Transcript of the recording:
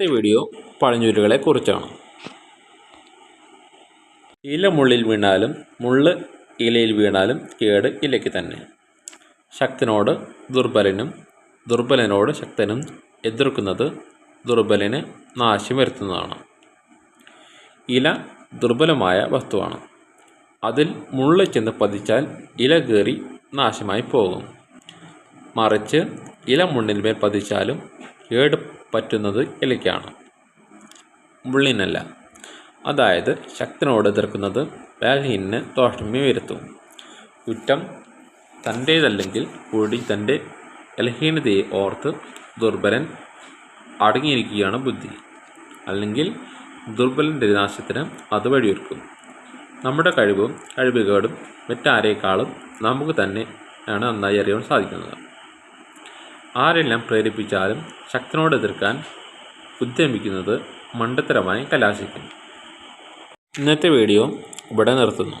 ഇന്നത്തെ വീഡിയോ പഴഞ്ചൊല്ലുകളെ കുറിച്ചാണ്. ഇല മുള്ളിൽ വീണാലും മുള്ള് ഇലയിൽ വീണാലും കേട് ഇലയ്ക്ക് തന്നെ. ശക്തനോട് ദുർബലനും ദുർബലനോട് ശക്തനും എതിർക്കുന്നത് ദുർബലന് നാശം വരുത്തുന്നതാണ്. ഇല ദുർബലമായ വസ്തുവാണ്. അതിൽ മുള്ള ചെന്ന് പതിച്ചാൽ ഇല കയറി നാശമായി പോകും. മറിച്ച് ഇല മുള്ളിന്മേൽ പതിച്ചാലും കേട് പറ്റുന്നത് ഇലയ്ക്കാണ് മുള്ളിനല്ല. അതായത് ശക്തനോട് എതിർക്കുന്നത് ബാലഹീനന് ദോഷമേ വരുത്തും. കുറ്റം തന്റേതല്ലെങ്കിൽ കൂടി തന്റെ ബലഹീനതയെ ഓർത്ത് ദുർബലൻ അടങ്ങിയിരിക്കുകയാണ് ബുദ്ധി. അല്ലെങ്കിൽ ദുർബലന്റെ നാശത്തിന് അത് വഴിയൊരുക്കും. നമ്മുടെ കഴിവും കഴിവുകേടും മറ്റാരേക്കാളും നമുക്ക് തന്നെയാണ് നന്നായി അറിയാൻ സാധിക്കുന്നത്. ആരെല്ലാം പ്രേരിപ്പിച്ചാലും ശക്തനോട് എതിർക്കാൻ ഉദ്യമിക്കുന്നത് മണ്ടത്തരമായി കലാശിക്കും ഇന്നത്തെ വീഡിയോ ഇവിടെ നിർത്തുന്നു.